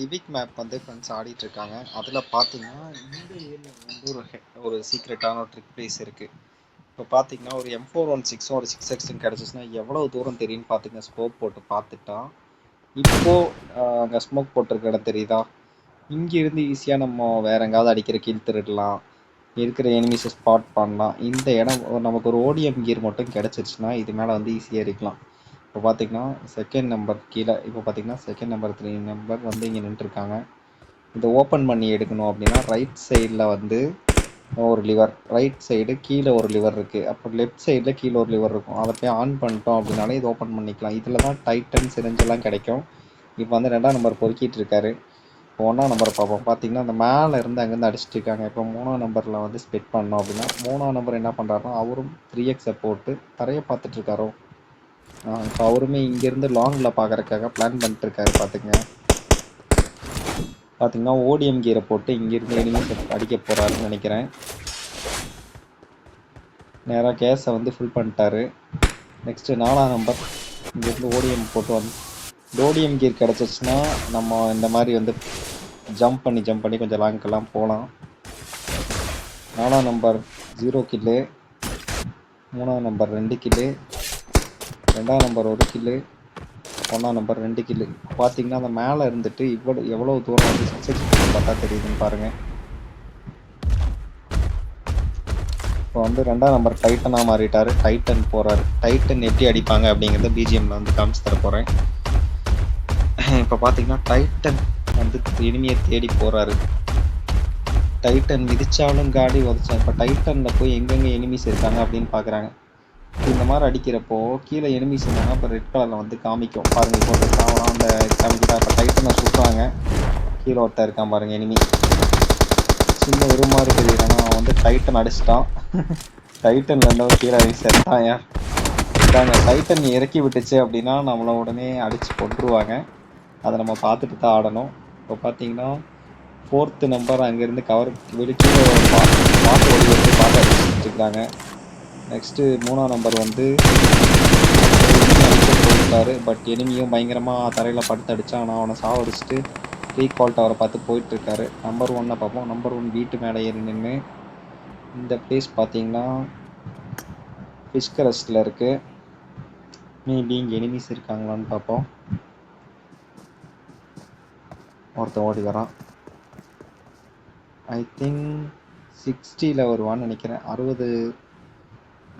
Dweck map வந்து friends ஆடிட்டு இருக்காங்க அதில் பார்த்தீங்கன்னா இந்த ஏரியாவில் வந்து ஒரு ஒரு சீக்ரெட்டான ஒரு ட்ரிக் பிளேஸ் இருக்குது இப்போ பார்த்தீங்கன்னா ஒரு எம் ஃபோர் ஒன் சிக்ஸும் ஒரு சிக்ஸ் எக்ஸும் கிடச்சிச்சுன்னா எவ்வளோ தூரம் தெரியும்னு பார்த்துங்க ஸ்கோப் போட்டு பார்த்துட்டா இப்போ அங்கே ஸ்மோக் போட்டிருக்க இடம் தெரியுதா? இங்கேருந்து ஈஸியாக நம்ம வேற எங்காவது அடிக்கிற கீழ் திருடலாம். இருக்கிற எனிமிஸை ஸ்பாட் பண்ணலாம். இந்த இடம் நமக்கு ஒரு ஓடிஎம் கீர் மட்டும் கிடச்சிருச்சுன்னா இது மேலே வந்து ஈஸியாக இருக்கலாம். இப்போ பார்த்தீங்கன்னா செகண்ட் நம்பர் கீழே இப்போ பார்த்தீங்கன்னா செகண்ட் நம்பர் த்ரீ நம்பர் வந்து இங்கே நின்றுருக்காங்க. இதை ஓப்பன் பண்ணி எடுக்கணும் அப்படின்னா ரைட் சைடில் வந்து ஒரு லிவர் ரைட் சைடு கீழே ஒரு லிவர் இருக்குது அப்புறம் லெஃப்ட் சைடில் கீழே ஒரு லிவர் இருக்கும். அதை போய் ஆன் பண்ணிட்டோம் அப்படின்னாலே இது ஓப்பன் பண்ணிக்கலாம். இதில் தான் டைட்டன் சிரிஞ்செல்லாம் கிடைக்கும். இப்போ வந்து ரெண்டாம் நம்பர் பொறுக்கிட்டு இருக்காரு. இப்போ ஒன்றாம் நம்பர் பார்ப்போம். பார்த்தீங்கன்னா அந்த மேலே இருந்து அங்கேருந்து அடிச்சிட்டு இருக்காங்க. இப்போ மூணாம் நம்பரில் வந்து ஸ்பெட் பண்ணோம் அப்படின்னா மூணாம் நம்பர் என்ன பண்ணுறாருன்னா அவரும் த்ரீ எக்ஸை போட்டு தரையை பார்த்துட்டு இருக்காரோ. இப்போ அவருமே இங்கேருந்து லாங்கில் பார்க்கறதுக்காக பிளான் பண்ணிட்டுருக்காரு பார்த்துங்க பார்த்தீங்கன்னா ஓடிஎம் கீரை போட்டு இங்கேருந்து எனிமீஸ் அடிக்க போகிறாருன்னு நினைக்கிறேன். நேராக கேஸை வந்து ஃபில் பண்ணிட்டாரு. நெக்ஸ்ட்டு நாலாம் நம்பர் இங்கேருந்து ஓடிஎம் போட்டு வந்து ஓடிஎம் கீர் கிடச்சிச்சுன்னா நம்ம இந்த மாதிரி வந்து ஜம்ப் பண்ணி ஜம்ப் பண்ணி கொஞ்சம் லாங்க்கெல்லாம் போகலாம் நாலாம் நம்பர் ஜீரோ கில்லு மூணாம் நம்பர் ரெண்டு கில்லு ரெண்டாம் நம்பர் ஒரு கில்லு ஒன்றாம் நம்பர் ரெண்டு கில்லு பார்த்தீங்கன்னா அந்த மேலே இருந்துட்டு இவ்வளோ எவ்வளோ தூரம் வந்து சிக்ஸ் பார்த்தா தெரியுதுன்னு பாருங்கள் இப்போ வந்து ரெண்டாம் நம்பர் டைட்டனாக மாறிட்டார். டைட்டன் போகிறாரு டைட்டன் எப்படி அடிப்பாங்க அப்படிங்கிறத பிஜிஎம்ல வந்து காமிச்சு தர போகிறேன் இப்போ பார்த்தீங்கன்னா டைட்டன் வந்து இனிமையை தேடி போகிறாரு டைட்டன் மிதிச்சாலும் காடி உதச்சா இப்போ டைட்டனில் போய் எங்கெங்கே எனிமிஸ் இருக்காங்க அப்படின்னு பார்க்குறாங்க இந்த மாதிரி அடிக்கிறப்போ கீழே எனிமிஸ் இருந்தாங்கன்னா இப்போ ரெட் கலரில் வந்து காமிக்கும். பாருங்க இப்போ காவலாம் அந்த காமிக்கிட்டா இப்போ டைட்டனை சுற்றுறாங்க கீழே ஒருத்தன் இருக்கான் பாருங்க எனிமி சின்ன ஒரு மாதிரி தெரியுறானா அவன் வந்து டைட்டன் அடிச்சிட்டான். டைட்டன் இருந்தவன் கீழே இறங்கி செத்தான் யார்? இதாங்க டைட்டன் இறக்கி விட்டுச்சு அப்படின்னா நம்மளை உடனே அடித்து கொண்டுருவாங்க அதை நம்ம பார்த்துட்டு தான் ஆடணும். இப்போ பார்த்தீங்கன்னா ஃபோர்த்து நம்பர் அங்கேருந்து கவர் வெடிச்சு பாட்டு ஓடி வந்து பாட்டு அடிச்சுட்டு இருக்காங்க. நெக்ஸ்ட்டு மூணாம் நம்பர் வந்து போயிட்டாரு. பட் எனிமியும் பயங்கரமாக தரையில் படுத்து அடித்தான் ஆனால் அவனை சாவடிச்சுட்டு ரீகால் டவரை பார்த்து போயிட்டுருக்காரு. நம்பர் ஒன்னை பார்ப்போம். நம்பர் ஒன் வீட்டு மேலே ஏறி நின்று இந்த பிளேஸ் பார்த்தீங்கன்னா ஃபிஷ்கரஸ்டில் இருக்குது மேபி இங்கே எனிமிஸ் இருக்காங்களான்னு பார்ப்போம். ஒருத்தன் ஓடி வரான். ஐ திங்க் சிக்ஸ்டியில் வருவான்னு நினைக்கிறேன். அறுபது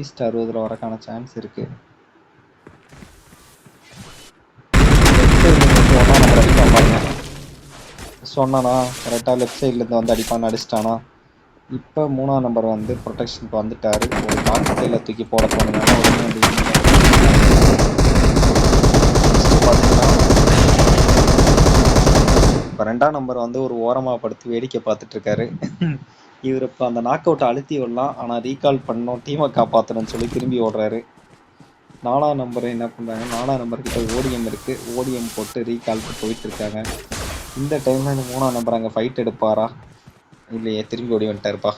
ஈஸ்ட் அறுபதில் வரக்கான சான்ஸ் இருக்கு. சொன்னானா கரெக்டாக லெஃப்ட் சைட்லேருந்து வந்து அடிப்பான்னு அடிச்சிட்டானா இப்போ மூணாம் நம்பர் வந்து ப்ரொடெக்ஷனுக்கு வந்துட்டாரு. ஒரு காக்கத்தையில் தூக்கி போட போனீங்கன்னா பார்த்தீங்கன்னா இப்போ ரெண்டாம் நம்பர் வந்து ஒரு ஓரமாக படுத்து வேடிக்கை பார்த்துட்டு இருக்காரு. இவர் இப்போ அந்த நாக் அவுட்டை அழுத்தி விடலாம். ஆனால் ரீகால் பண்ணோம் டீமை காப்பாற்றணும்னு சொல்லி திரும்பி ஓடுறாரு. நாலாம் நம்பர் என்ன பண்ணுறாங்க நாலாம் நம்பர் கிட்ட ஓடிஎம் இருக்குது ஓடிஎம் போட்டு ரீகால்க்கு போயிட்டு இருக்காங்க. இந்த டைமில் இந்த மூணாம் நம்பர் அங்கே ஃபைட் எடுப்பாரா? இல்லையே திரும்பி ஓடி வந்துட்டாருப்பா.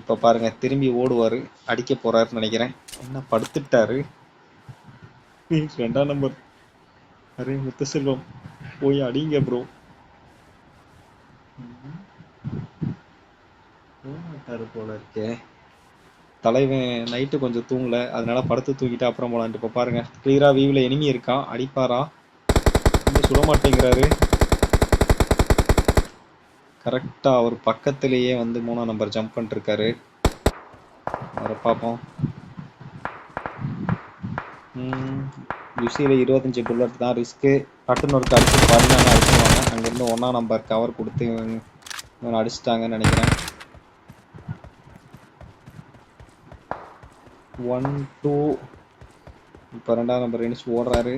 இப்போ பாருங்கள் திரும்பி ஓடுவார். அடிக்க போகிறாருன்னு நினைக்கிறேன். என்ன படுத்துட்டாரு? ரெண்டாம் நம்பர் அரே முத்துசெல்வம் போய் அடிங்க ப்ரோ போட்டாரு போல இருக்கே. தலைவன் நைட்டு கொஞ்சம் தூங்கல. அதனால படுத்து தூங்கிட்டு அப்புறம் போலான்ட்டு. இப்போ பாருங்க கிளியரா வியூவில் எனிமி இருக்கான் அடிப்பாரா? இன்னும் சுட மாட்டேங்கிறாரு. கரெக்டா அவர் பக்கத்திலேயே வந்து மூணாம் நம்பர் ஜம்ப் பண்ணிருக்காரு. அவரை பார்ப்போம். யூசியில் இருபத்தஞ்சி புல்லட் தான் ரிஸ்க்கு பட்டுன்னு ஒரு அடிச்சு பதினாலு அடிச்சுருவாங்க அங்கேருந்து ஒன்றாம் நம்பர் கவர் கொடுத்து இவன் அடிச்சிட்டாங்கன்னு நினைக்கிறேன். ஒன் டூ இப்போ ரெண்டாவது நம்பர் எணிச்சு ஓடுறாரு.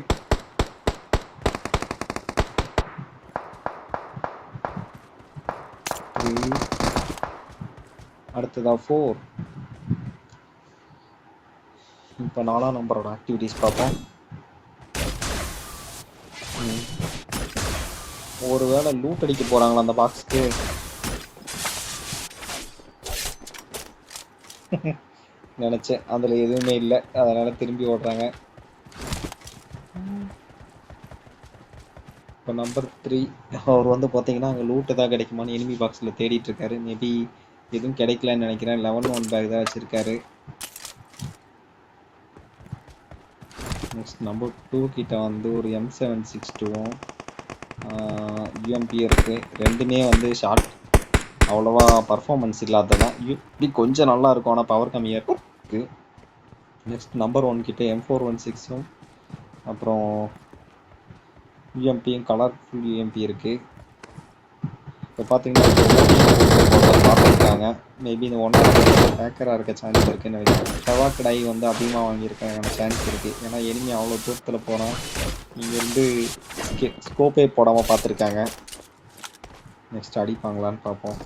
அடுத்ததா ஃபோர் இப்போ நாலாம் நம்பரோட ஆக்டிவிட்டிஸ் பார்ப்போம். ஒரு ஒருவேளை லூட் அடிக்க போறாங்களா அந்த பாக்ஸ்க்கு நினைச்சேன். அதுல எதுவுமே இல்லை. அதனால திரும்பி ஓடுறாங்க. இப்போ நம்பர் த்ரீ அவர் வந்து பார்த்தீங்கன்னா அங்கே லூட்டு தான் கிடைக்குமான்னு எனிமி பாக்ஸில் தேடிட்டு இருக்காரு. மேபி எதுவும் கிடைக்கலன்னு நினைக்கிறேன். லெவன் ஒன் பேக் தான் வச்சுருக்காரு. நெக்ஸ்ட் நம்பர் டூ கிட்ட வந்து ஒரு எம் செவன் சிக்ஸ் டூவும் யூஎம்பி இருக்குது ரெண்டுமே வந்து ஷார்ட் அவ்வளோவா பர்ஃபார்மன்ஸ் இல்லாததான். யூபி கொஞ்சம் நல்லா இருக்கும். ஆனால் பவர் கம்மியாக இருக்குது நெக்ஸ்ட் நம்பர் ஒன் கிட்ட எம் ஃபோர் ஒன் சிக்ஸும் அப்புறம் யூஎம்பியும் கலர்ஃபுல் யூஎம்பி இருக்குது இப்போ பார்த்தீங்கன்னா பார்த்துருக்காங்க. மேபி இந்த ஒன் ஹேக்கராக இருக்க சான்ஸ் இருக்குன்னு நினைக்கிறேன். செவ்வாய் டை வந்து அதிகமாக வாங்கியிருக்காங்க சான்ஸ் இருக்குது ஏன்னா எனிமி அவ்வளோ தூரத்தில் போகிறோம் இங்கேருந்து ஸ்கோப்பே போடாமல் பார்த்துருக்காங்க. நெக்ஸ்ட் அடிப்பாங்களான்னு பார்ப்போம்.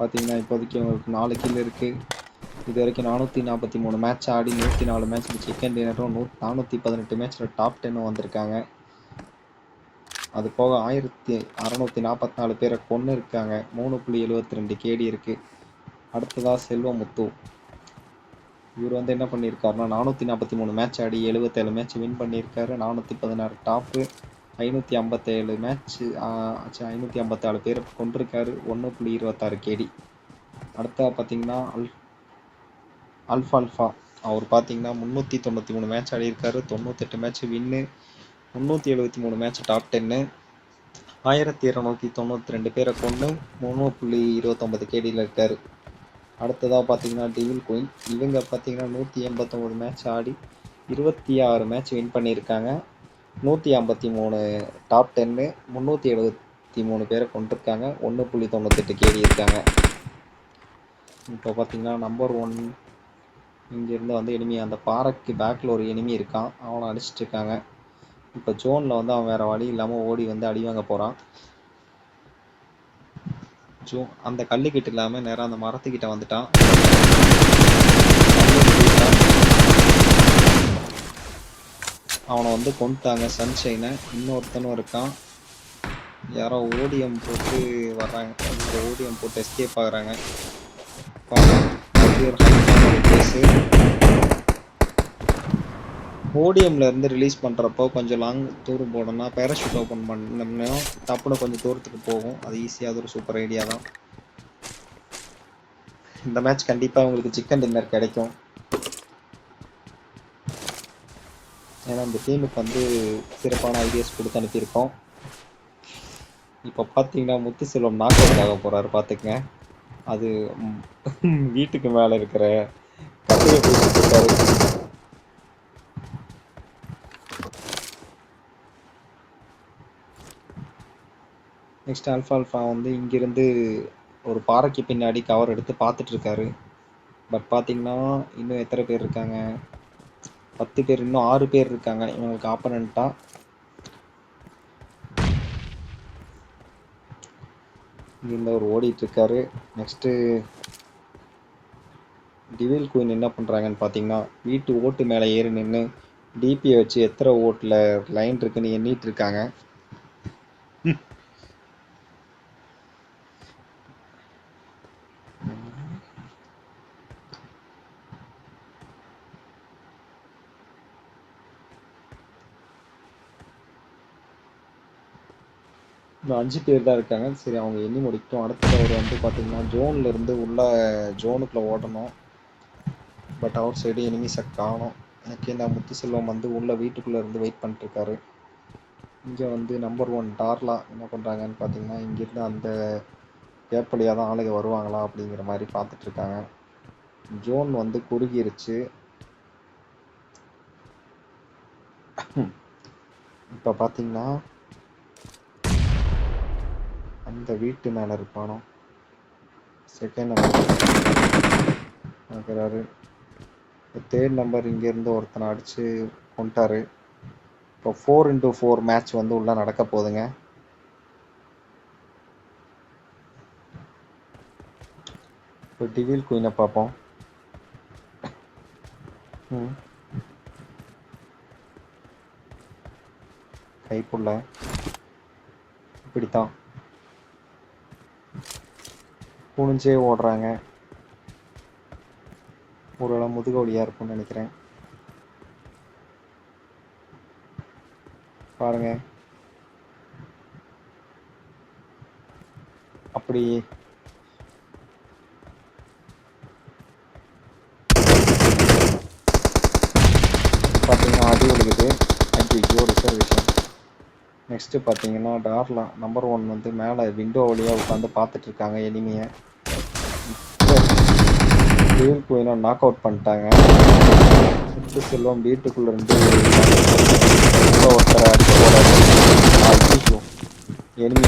பார்த்தீங்கன்னா இப்போதைக்கு உங்களுக்கு நாலு கில் இருக்குது இது வரைக்கும் நானூற்றி நாற்பத்தி மூணு மேட்ச் ஆடி நூற்றி நாலு மேட்ச் செகண்ட் டினரும் நூ நானூற்றி பதினெட்டு மேட்ச்சில் டாப் டென்னும் வந்திருக்காங்க. அது போக ஆயிரத்தி அறநூற்றி நாற்பத்தி நாலு பேரை கொன்று இருக்காங்க மூணு புள்ளி எழுபத்தி ரெண்டு கேடி இருக்குது அடுத்ததாக செல்வமுத்து இவர் வந்து என்ன பண்ணியிருக்காருன்னா நானூற்றி நாற்பத்தி மூணு மேட்ச் ஆடி எழுபத்தேழு மேட்ச் வின் பண்ணியிருக்காரு நானூற்றி பதினாறு டாப்பு ஐநூற்றி ஐம்பத்தேழு மேட்ச் ஐநூற்றி ஐம்பத்தாலு பேர் கொண்டிருக்காரு ஒன்று புள்ளி இருபத்தாறு கேடி அடுத்தா பார்த்தீங்கன்னா அல் அல்ஃபால்ஃபா அவர் பார்த்தீங்கன்னா முந்நூற்றி தொண்ணூற்றி மூணு மேட்ச் ஆடியிருக்காரு. தொண்ணூத்தெட்டு மேட்ச் வின்னு முந்நூற்றி எழுபத்தி மூணு மேட்ச் டாப் டென்னு ஆயிரத்தி இரநூத்தி தொண்ணூற்றி ரெண்டு பேரை கொண்டு மூணு புள்ளி இருபத்தொம்பது கேடியில் இருக்கார். அடுத்ததாக பார்த்தீங்கன்னா டிவில் குயின் இவங்க பார்த்தீங்கன்னா நூற்றி எண்பத்தொம்போது மேட்ச் ஆடி இருபத்தி ஆறு மேட்ச் வின் பண்ணியிருக்காங்க. நூற்றி ஐம்பத்தி மூணு டாப் டென்னு முந்நூற்றி எழுபத்தி மூணு பேரை கொண்டிருக்காங்க. ஒன்று புள்ளி தொண்ணூத்தெட்டு கேடி இருக்காங்க. இப்போ பார்த்தீங்கன்னா நம்பர் ஒன் இங்கேருந்து வந்து எனிமி அந்த பாறைக்கு பேக்கில் ஒரு எனிமி இருக்கான். அவனை அடிச்சிட்டு இருக்காங்க. இப்போ ஜோனில் வந்து அவன் வேறு வழி இல்லாமல் ஓடி வந்து அடி வாங்க போகிறான் ஜோ அந்த கல்லுக்கிட்ட இல்லாமல் நேராக அந்த மரத்துக்கிட்ட வந்துட்டான். அவனை வந்து கொண்டுட்டாங்க சன்ஷைனை இன்னொருத்தனும் இருக்கான். யாரோ ஓடியம் போட்டு வர்றாங்க. ஓடியம் போட்டு எஸ்கேப் ஆகுறாங்க. கேஸு ஓடிஎம்ல இருந்து ரிலீஸ் பண்ணுறப்போ கொஞ்சம் லாங் தூரம் போனோம்னா பேராஷூட் ஓப்பன் பண்ணோம்னா டப்புன்னு கொஞ்சம் தூரத்துக்கு போகும். அது ஈஸியாக ஒரு சூப்பர் ஐடியா தான். இந்த மேட்ச் கண்டிப்பாக உங்களுக்கு சிக்கன் டின்னர் கிடைக்கும். ஏன்னா இந்த டீமுக்கு வந்து சிறப்பான ஐடியாஸ் கொடுத்து அனுப்பியிருக்கோம். இப்போ பார்த்தீங்கன்னா முத்துசெல்வம் நாக் அவுட் ஆக போகிறாரு பார்த்துக்குங்க அது வீட்டுக்கு மேலே இருக்கிற கட்டில பிடிச்சிட்டு நெக்ஸ்ட் அல்ஃபா அல்ஃபா வந்து இங்கிருந்து ஒரு பாறைக்கு பின்னாடி கவர் எடுத்து பார்த்துட்டு இருக்காரு பட் பார்த்தீங்கன்னா இன்னும் எத்தனை பேர் இருக்காங்க? பத்து பேர் இன்னும் ஆறு பேர் இருக்காங்க. இவங்களுக்கு ஆப்பனண்ட்டாக இங்கிருந்து அவர் ஓடிட்டு இருக்காரு நெக்ஸ்ட்டு டிவில் குயின் என்ன பண்ணுறாங்கன்னு பார்த்தீங்கன்னா வீட்டு ஓட்டு மேலே ஏறி நின்று டிபியை வச்சு எத்தனை ஓட்டில் லைன் இருக்குன்னு எண்ணிட்டு இருக்காங்க. இன்னும் அஞ்சு பேர் தான் இருக்காங்க. சரி அவங்க எண்ணி முடிக்கட்டும். அடுத்த அவர் வந்து பார்த்தீங்கன்னா ஜோன்ல இருந்து உள்ள ஜோனுக்குள்ள ஓடணும். பட் அவர் சைடு எனிமிஸை காணும். எனக்கு இந்த முத்துசெல்வம் வந்து உள்ள வீட்டுக்குள்ளே இருந்து வெயிட் பண்ணிட்டுருக்காரு. இங்கே வந்து நம்பர் ஒன் டார்லா என்ன பண்ணுறாங்கன்னு பார்த்தீங்கன்னா இங்கேருந்து அந்த கேப் வழியாக தான் ஆளுங்க வருவாங்களா அப்படிங்கிற மாதிரி பார்த்துட்ருக்காங்க ஜோன் வந்து குறுகிருச்சு. இப்போ பார்த்தீங்கன்னா அந்த வீட்டு மேலே இருப்பானோ? செகண்ட் நம்பர் பார்க்குறாரு. தேர்ட் நம்பர் இங்கேருந்து ஒருத்தனை அடித்து கொண்டாரு இப்போ ஃபோர் இன்ட்டு ஃபோர் மேட்ச் வந்து உள்ளே நடக்க போகுதுங்க. இப்போ டிவில் குயினை பார்ப்போம். ம். கைப்புள்ள இப்படித்தான். குனிஞ்சே ஓடுறாங்க. ஒருவேளை முதுகு வலியாக இருக்கும்னு நினைக்கிறேன். பாருங்க. அப்படி. பார்த்தீங்கன்னா அடி ஒழுகுது. அஞ்சு ஒரு சர்வீஸ் நெக்ஸ்ட்டு பார்த்தீங்கன்னா டார்லா நம்பர் ஒன் வந்து மேலே விண்டோ வழியாக உட்காந்து பார்த்துட்டு இருக்காங்க எனிமையை டீல் போயினா நாக் அவுட் பண்ணிட்டாங்க. சுற்று செல்வம் வீட்டுக்குள்ள இருந்து ஒருத்தரை அடிக்க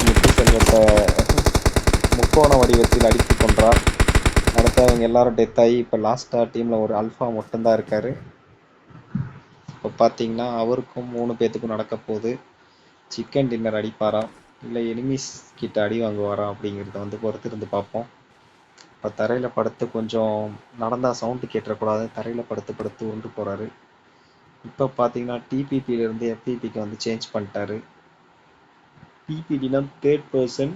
முத்து செல்வத்தை முக்கோண வடிவத்தில் அடித்து கொன்றார். அடுத்து அவங்க எல்லாரும் டெத் ஆகி இப்போ லாஸ்ட்டாக டீமில் ஒரு அல்ஃபா மட்டும்தான் இருக்காரு. இப்போ பார்த்தீங்கன்னா அவருக்கும் மூணு பேர்த்துக்கும் நடக்க போகுது. சிக்கன் டின்னர் அடிப்பாரா இல்லை எனிமீஸ் கிட்ட அடி வாங்குவாரா அப்படிங்கிறத வந்து பொறுத்து இருந்து பார்ப்போம். இப்போ தரையில் படுத்து கொஞ்சம் நடந்தால் சவுண்டு கேட்டுறக்கூடாது. தரையில் படுத்து படுத்து உருண்டு போகிறாரு இப்போ பார்த்தீங்கன்னா டிபிபியிலேருந்து எஃபிபிக்கு வந்து சேஞ்ச் பண்ணிட்டாரு. பிபிடினா தேர்ட் பர்சன்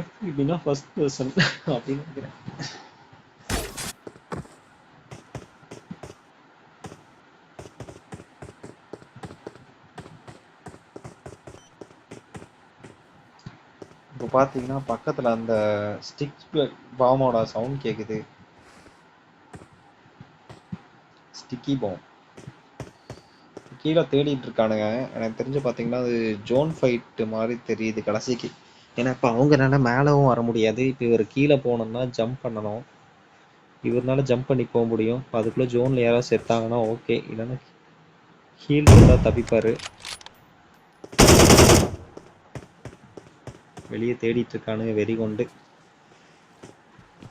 எஃபிபினா ஃபர்ஸ்ட் பர்சன் அப்படின்னு நினைக்கிறேன். பார்த்தீங்கன்னா பக்கத்தில் அந்த ஸ்டிக் பாமோட சவுண்ட் கேட்குது ஸ்டிக்கி பாம் கீழே தேடிட்டு இருக்கானுங்க. எனக்கு தெரிஞ்சு பார்த்தீங்கன்னா அது ஜோன் ஃபைட்டு மாதிரி தெரியுது கடைசிக்கு. ஏன்னா இப்போ அவங்கனால மேலவும் வர முடியாது. இப்போ இவர் கீழே போனோம்னா ஜம்ப் பண்ணணும். இவர்னால ஜம்ப் பண்ணி போக முடியும். அதுக்குள்ளே ஜோனில் யாராவது செத்தாங்கன்னா ஓகே இல்லைன்னா ஹீல் இருந்தால் தப்பிப்பார். வெளியே தேடிட்டு இருக்கானுங்க வெறி கொண்டு.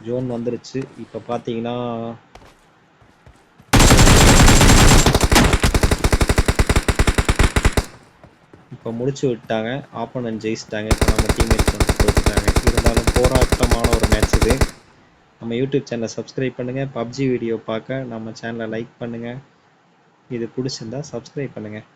ஜோன் வந்துருச்சு. இப்போ பார்த்தீங்கன்னா இப்போ முடிச்சு விட்டாங்க. ஆப்போனன்ட் ஜெயிச்சிட்டாங்க. இப்போ நம்ம டீம்மேட்ஸ் வந்து தோத்துட்டாங்க. இருந்தாலும் போராட்டமான ஒரு மேட்ச் இது. நம்ம யூடியூப் சேனலை சப்ஸ்கிரைப் பண்ணுங்கள் பப்ஜி வீடியோ பார்க்க. நம்ம சேனலை லைக் பண்ணுங்கள் இது பிடிச்சிருந்தா சப்ஸ்கிரைப் பண்ணுங்கள்